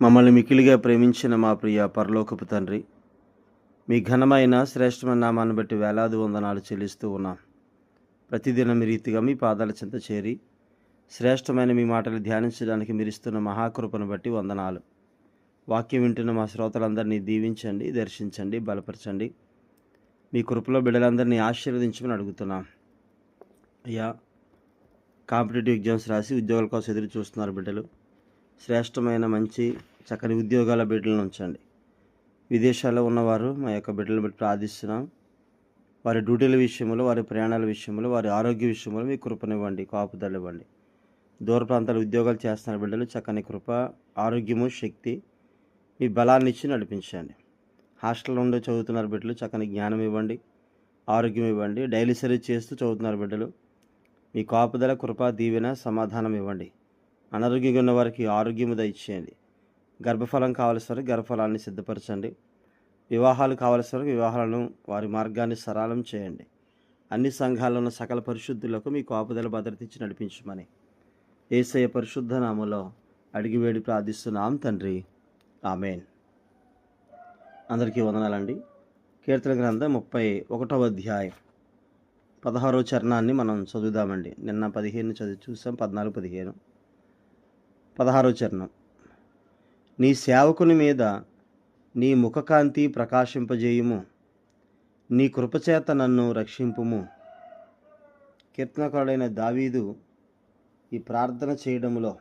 మమ్మల్ని మికిలిగా ప్రేమించిన మా ప్రియ పరలోకపు తండ్రి మీ ఘనమైన శ్రేష్టమైన నామాన్ని బట్టి వేలాది వందనాలు చెల్లిస్తూ ఉన్నాం. ప్రతిదినం రీతిగా మీ పాదాల చెంత చేరి శ్రేష్టమైన మీ మాటలు ధ్యానించడానికి మీరిస్తున్న మహాకృపను బట్టి వందనాలు. వాక్యం వింటున్న మా శ్రోతలందరినీ దీవించండి దర్శించండి బలపరచండి. మీ కృపలో బిడ్డలందరినీ ఆశీర్వదించమని అడుగుతున్నాం. అయ్యా కాంపిటేటివ్ ఎగ్జామ్స్ రాసి ఉద్యోగాల కోసం ఎదురు చూస్తున్నారు బిడ్డలు. శ్రేష్టమైన మంచి చక్కని ఉద్యోగాల బిడ్డలను ఉంచండి. విదేశాల్లో ఉన్నవారు మా యొక్క బిడ్డలను బట్టి ప్రార్థిస్తున్నాం. వారి డ్యూటీల విషయంలో వారి ప్రయాణాల విషయంలో వారి ఆరోగ్య విషయంలో మీ కృపనివ్వండి కాపుదలు ఇవ్వండి దూర ప్రాంతాల ఉద్యోగాలు చేస్తున్న బిడ్డలు చక్కని కృప ఆరోగ్యము శక్తి మీ బలాన్ని ఇచ్చి నడిపించండి. హాస్టల్లో ఉండి చదువుతున్నారు బిడ్డలు చక్కని జ్ఞానం ఇవ్వండి ఆరోగ్యం ఇవ్వండి డైలీ సర్వీస్ చేస్తూ చదువుతున్నారు బిడ్డలు. మీ కాపుదల కృప దీవెన సమాధానం ఇవ్వండి. అనారోగ్యంగా ఉన్న వారికి ఆరోగ్యము దయచేయండి. గర్భఫలం కావలసిన వారికి గర్భఫలాన్ని సిద్ధపరచండి. వివాహాలు కావలసిన వారికి వివాహాలను వారి మార్గాన్ని సరళం చేయండి. అన్ని సంఘాల్లో ఉన్న సకల పరిశుద్ధులకు మీకు ఆపుదల భద్రత ఇచ్చి నడిపించమని ఏసయ పరిశుద్ధ నామలో అడిగి వేడి ప్రార్థిస్తున్నాం తండ్రి. ఆమెన్. అందరికీ వందనాలండి. కీర్తన గ్రంథం ముప్పై ఒకటవ అధ్యాయం. పదహారో చరణాన్ని మనం చదువుదామండి. నిన్న పదిహేను చదివి చూసాం పద్నాలుగు పదిహేను. పదహారో చరణం. నీ సేవకుని మీద నీ ముఖకాంతి ప్రకాశింపజేయుము. నీ కృపచేత నన్ను రక్షింపుము. కీర్తనకారుడైన దావీదు ఈ ప్రార్థన చేయడంలో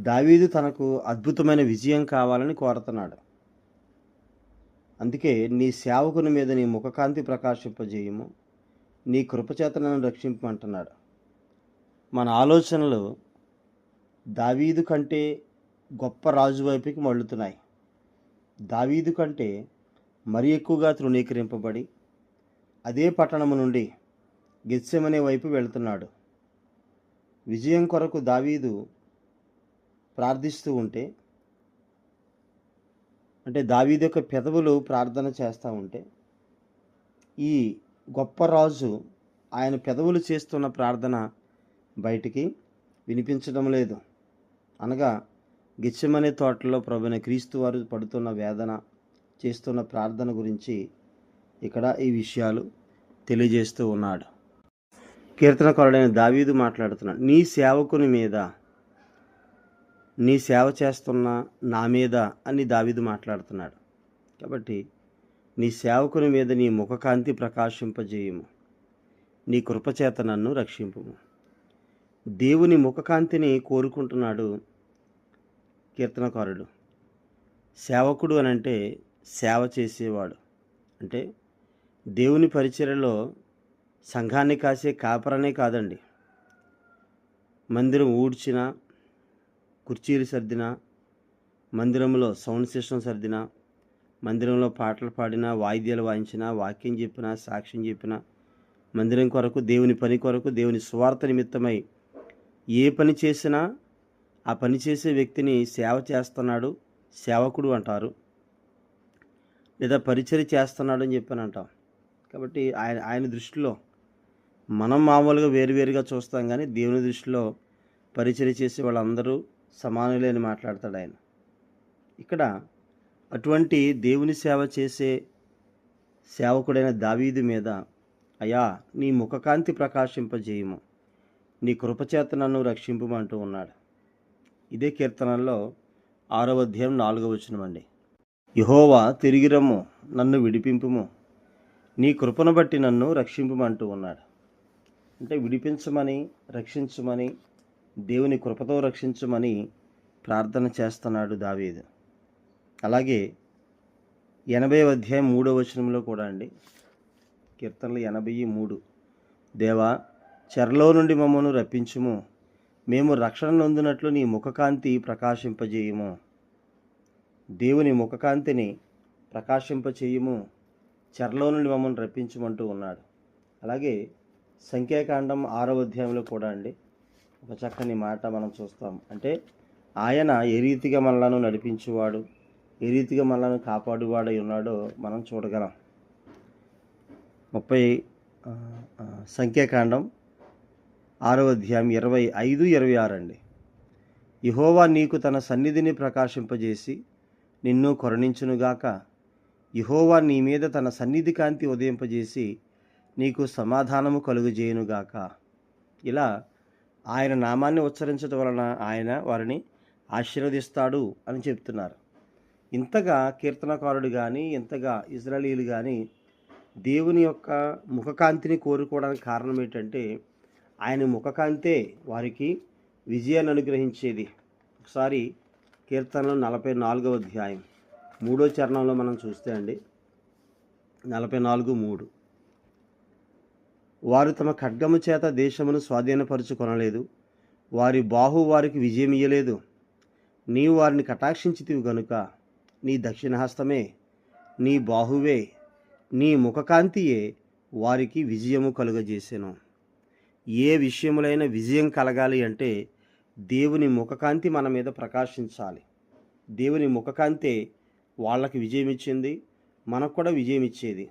దావీదు తనకు అద్భుతమైన విజయం కావాలని కోరుతున్నాడు. అందుకే నీ సేవకుని మీద నీ ముఖకాంతి ప్రకాశింపజేయము. నీ కృపచేత నన్ను రక్షింపమంటున్నాడు. మన ఆలోచనలు దావీదు కంటే గొప్ప రాజు వైపుకి మళ్ళుతున్నాయి. దావీదు కంటే మరి ఎక్కువగా తృణీకరింపబడి అదే పట్టణము నుండి గెత్సెమనే వైపు వెళుతున్నాడు. విజయం కొరకు దావీదు ప్రార్థిస్తూ ఉంటే అంటే దావీదు యొక్క పెదవులు ప్రార్థన చేస్తూ ఉంటే ఈ గొప్ప రాజు ఆయన పెదవులు చేస్తున్న ప్రార్థన బయటికి వినిపించడం లేదు. అనగా గిచ్చమనే తోటలో ప్రభున క్రీస్తు వారు పడుతున్న వేదన చేస్తున్న ప్రార్థన గురించి ఇక్కడ ఈ విషయాలు తెలియజేస్తూ ఉన్నాడు. కీర్తనకారుడైన దావీదు మాట్లాడుతున్నాడు నీ సేవకుని మీద నీ సేవ చేస్తున్న నా మీద అని దావీదు మాట్లాడుతున్నాడు. కాబట్టి నీ సేవకుని మీద నీ ముఖకాంతి ప్రకాశింపజేయము. నీ కృపచేత నన్ను రక్షింపుము. దేవుని ముఖకాంతిని కోరుకుంటున్నాడు కీర్తనకారుడు. సేవకుడు అని అంటే సేవ చేసేవాడు. అంటే దేవుని పరిచర్యలో సంఘాన్ని కాసే కాపరనే కాదండి. మందిరం ఊడ్చిన కుర్చీలు సర్దిన మందిరంలో సౌండ్ సిస్టమ్ సర్దిన మందిరంలో పాటలు పాడిన వాయిద్యాలు వాయించిన వాక్యం చెప్పిన సాక్ష్యం చెప్పిన మందిరం కొరకు దేవుని పని కొరకు దేవుని స్వార్థ నిమిత్తమై ఏ పని చేసినా ఆ పని చేసే వ్యక్తిని సేవ చేస్తున్నాడు సేవకుడు అంటారు. లేదా పరిచర్య చేస్తున్నాడు అని చెప్పని అంటాం. కాబట్టి ఆయన ఆయన దృష్టిలో మనం మామూలుగా వేరువేరుగా చూస్తాం కానీ దేవుని దృష్టిలో పరిచర్య చేసే వాళ్ళందరూ సమానులే అని మాట్లాడతాడు ఆయన. ఇక్కడ అటువంటి దేవుని సేవ చేసే సేవకుడైన దావీదు మీద అయా నీ ముఖకాంతి ప్రకాశింపజేయము. నీ కృపచేత నన్ను రక్షింపమంటూ ఉన్నాడు. ఇదే కీర్తనల్లో ఆరవ అధ్యాయం నాలుగవ వచనమండి యహోవా తిరిగి రమ్ము నన్ను విడిపింపుము. నీ కృపను బట్టి నన్ను రక్షింపమంటూ ఉన్నాడు. అంటే విడిపించమని రక్షించమని దేవుని కృపతో రక్షించమని ప్రార్థన చేస్తున్నాడు దావీదు. అలాగే ఎనభై అధ్యాయం మూడవ వచనంలో కూడా అండి. కీర్తనలు ఎనభై మూడు. దేవా చెరలో నుండి మమ్మను రప్పించుము. మేము రక్షణ నొందినట్లు నీ ముఖకాంతి ప్రకాశింపజేయము. దేవుని ముఖకాంతిని ప్రకాశింపచేయము. చెరలో నుండి మమ్మల్ని రప్పించమంటూ ఉన్నాడు. అలాగే సంఖ్యాకాండం ఆరవ అధ్యాయంలో కూడా అండి. ఒక చక్కని మాట మనం చూస్తాం. అంటే ఆయన ఏ రీతిగా మనలను నడిపించేవాడు ఏ రీతిగా మనలను కాపాడువాడై ఉన్నాడో మనం చూడగలం. ముప్పై సంఖ్యాకాండం ఆరవ అధ్యాయం ఇరవై ఐదు ఇరవై ఆరు అండి. యహోవా నీకు తన సన్నిధిని ప్రకాశింపజేసి నిన్ను కరుణించునుగాక. యహోవా నీ మీద తన సన్నిధి కాంతి ఉదయింపజేసి నీకు సమాధానము కలుగుజేయునుగాక. ఇలా ఆయన నామాన్ని ఉచ్చరించడం వలన ఆయన వారిని ఆశీర్వదిస్తాడు అని చెప్తున్నారు. ఇంతగా కీర్తనకారుడు కానీ ఇంతగా ఇజ్రాయలీలు కానీ దేవుని యొక్క ముఖకాంతిని కోరుకోవడానికి కారణం ఏంటంటే ఆయన ముఖకాంతే వారికి విజయాన్ని అనుగ్రహించేది. ఒకసారి కీర్తనలో నలభై నాలుగవ అధ్యాయం. మూడో చరణంలో మనం చూస్తే అండి. నలభై నాలుగు మూడు. వారు తమ ఖడ్గము చేత దేశమును స్వాధీనపరుచుకొనలేదు. వారి బాహు వారికి విజయం ఇయ్యలేదు. నీవు వారిని కటాక్షించితివి గనుక నీ దక్షిణహస్తమే నీ బాహువే నీ ముఖకాంతియే వారికి విజయము కలుగజేసెను. ఏ విషయములైన విజయం కలగాలి అంటే దేవుని ముఖకాంతి మన మీద ప్రకాశించాలి. దేవుని ముఖకాంతే వాళ్ళకి విజయం ఇచ్చింది మనకు కూడా విజయం ఇచ్చేది.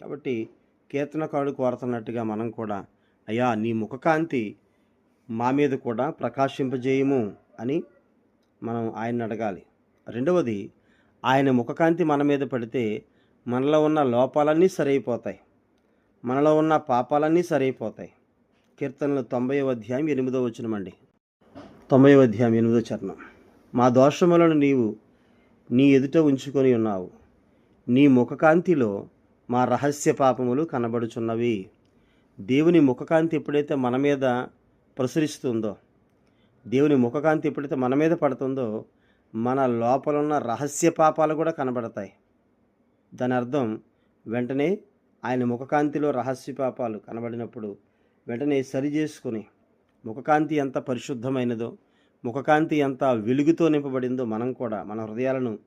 కాబట్టి కీర్తనకారుడు కోరుతున్నట్టుగా మనం కూడా అయ్యా నీ ముఖకాంతి మా మీద కూడా ప్రకాశింపజేయము అని మనం ఆయన్ని అడగాలి. రెండవది ఆయన ముఖకాంతి మన మీద పడితే మనలో ఉన్న లోపాలన్నీ సరైపోతాయి. మనలో ఉన్న పాపాలన్నీ సరైపోతాయి. కీర్తనలు తొంభై అధ్యాయం ఎనిమిదో వచనమండి తొంభై అధ్యాయం ఎనిమిదో చరణం. మా దోషములను నీవు నీ ఎదుట ఉంచుకొని ఉన్నావు. నీ ముఖకాంతిలో మా రహస్య పాపములు కనబడుచున్నవి. దేవుని ముఖకాంతి ఎప్పుడైతే మన మీద ప్రసరిస్తుందో దేవుని ముఖకాంతి ఎప్పుడైతే మన మీద పడుతుందో మన లోపల ఉన్న రహస్య పాపాలు కూడా కనబడతాయి. దాని అర్థం వెంటనే ఆయన ముఖకాంతిలో రహస్య పాపాలు కనబడినప్పుడు వెంటనే సరి చేసుకుని ముఖకాంతి ఎంత పరిశుద్ధమైనదో ముఖకాంతి ఎంత వెలుగుతో నింపబడిందో మనం కూడా మన హృదయాలను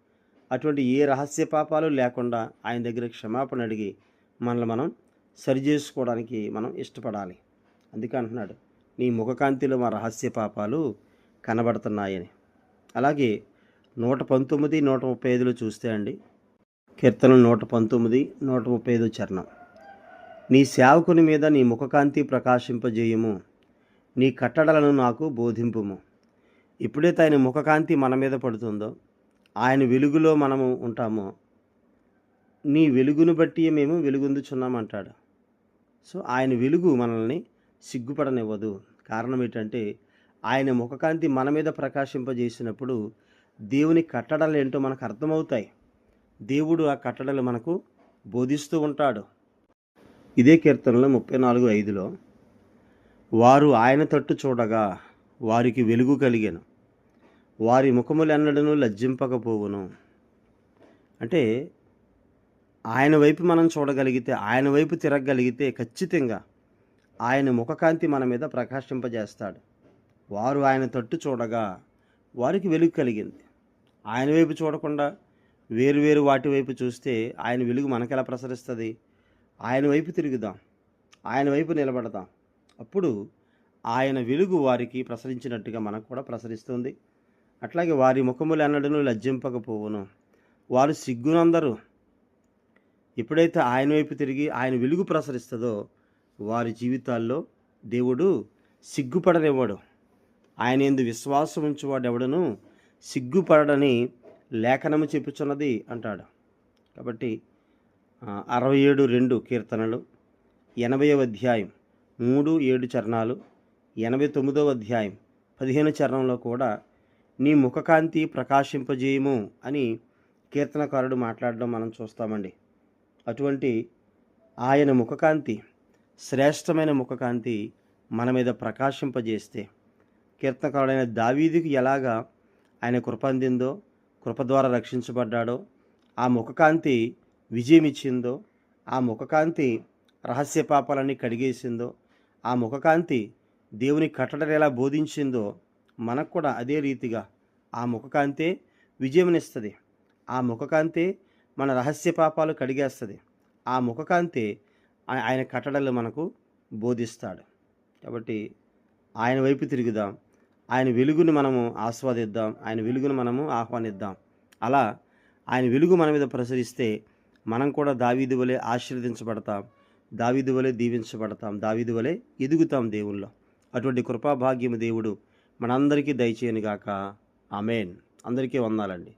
అటువంటి ఏ రహస్య పాపాలు లేకుండా ఆయన దగ్గర క్షమాపణ అడిగి మనల్ని మనం సరి చేసుకోవడానికి మనం ఇష్టపడాలి. అందుకే అంటున్నాడు నీ ముఖకాంతిలో మా రహస్య పాపాలు కనబడుతున్నాయని. అలాగే నూట పంతొమ్మిది నూట ముప్పై ఐదులో చూస్తే అండి కీర్తనలు నూట పంతొమ్మిది నూట ముప్పై ఐదు చరణం. నీ సేవకుని మీద నీ ముఖకాంతి ప్రకాశింపజేయము. నీ కట్టడలను నాకు బోధింపుము. ఎప్పుడైతే ఆయన ముఖకాంతి మన మీద పడుతుందో? ఆయన వెలుగులో మనము ఉంటామో? నీ వెలుగును బట్టి మేము వెలుగొందుచున్నామంటాడు. సో ఆయన వెలుగు మనల్ని సిగ్గుపడనివ్వదు. కారణం ఏంటంటే ఆయన ముఖకాంతి మన మీద ప్రకాశింపజేసినప్పుడు దేవుని కట్టడలు ఏంటో మనకు అర్థమవుతాయి. దేవుడు ఆ కట్టడలు మనకు బోధిస్తూ ఉంటాడు. ఇదే కీర్తనలో ముప్పై నాలుగు ఐదులో వారు ఆయన తట్టు చూడగా వారికి వెలుగు కలిగెను. వారి ముఖములెన్నడను లజ్జింపకపోవును. అంటే ఆయన వైపు మనం చూడగలిగితే ఆయన వైపు తిరగగలిగితే ఖచ్చితంగా ఆయన ముఖకాంతి మన మీద ప్రకాశింపజేస్తాడు. వారు ఆయన తట్టు చూడగా వారికి వెలుగు కలిగింది. ఆయన వైపు చూడకుండా వేరు వేరు వాటి వైపు చూస్తే ఆయన వెలుగు మనకెలా ప్రసరిస్తుంది? ఆయన వైపు తిరుగుదాం ఆయన వైపు నిలబడదాం. అప్పుడు ఆయన వెలుగు వారికి ప్రసరించినట్టుగా మనకు కూడా ప్రసరిస్తుంది. అట్లాగే వారి ముఖములు ఎన్నడను లజ్జింపకపోవును. వారు సిగ్గునందరూ. ఎప్పుడైతే ఆయన వైపు తిరిగి ఆయన వెలుగు ప్రసరిస్తుందో వారి జీవితాల్లో దేవుడు సిగ్గుపడనివ్వడు. ఆయన ఎందు విశ్వాసం ఉంచేవాడు ఎవడను సిగ్గుపడని లేఖనము చెప్పుచున్నది అంటాడు. కాబట్టి అరవై ఏడు రెండు కీర్తనలు ఎనభైవ అధ్యాయం మూడు ఏడు చరణాలు ఎనభై తొమ్మిదవ అధ్యాయం పదిహేను చరణంలో కూడా నీ ముఖకాంతి ప్రకాశింపజేయము అని కీర్తనకారుడు మాట్లాడడం మనం చూస్తామండి. అటువంటి ఆయన ముఖకాంతి శ్రేష్టమైన ముఖకాంతి మన మీద ప్రకాశింపజేస్తే కీర్తనకారుడైన దావీదికి ఎలాగా ఆయన కృప అందిందో కృప ద్వారా రక్షించబడ్డాడో ఆ ముఖకాంతి విజయం ఇచ్చిందో ఆ ముఖకాంతి రహస్య పాపాలన్నీ కడిగేసిందో ఆ ముఖకాంతి దేవుని కట్టడలు ఎలా బోధించిందో మనకు కూడా అదే రీతిగా ఆ ముఖకాంతే విజయమునిస్తుంది. ఆ ముఖకాంతే మన రహస్య పాపాలు కడిగేస్తుంది. ఆ ముఖకాంతే ఆయన కట్టడలు మనకు బోధిస్తాడు. కాబట్టి ఆయన వైపు తిరుగుదాం. ఆయన వెలుగును మనము ఆస్వాదిద్దాం. ఆయన వెలుగును మనము ఆహ్వానిద్దాం. అలా ఆయన వెలుగు మన మీద ప్రసరిస్తే మనం కూడా దావీదు వలె ఆశీర్వదించబడతాం దావీదు వలె దీవించబడతాం దావీదు వలె ఎదుగుతాం దేవుల్లో. అటువంటి కృపాభాగ్యము దేవుడు మనందరికీ దయచేయనుగాక. ఆమెన్. అందరికీ వందాలండి.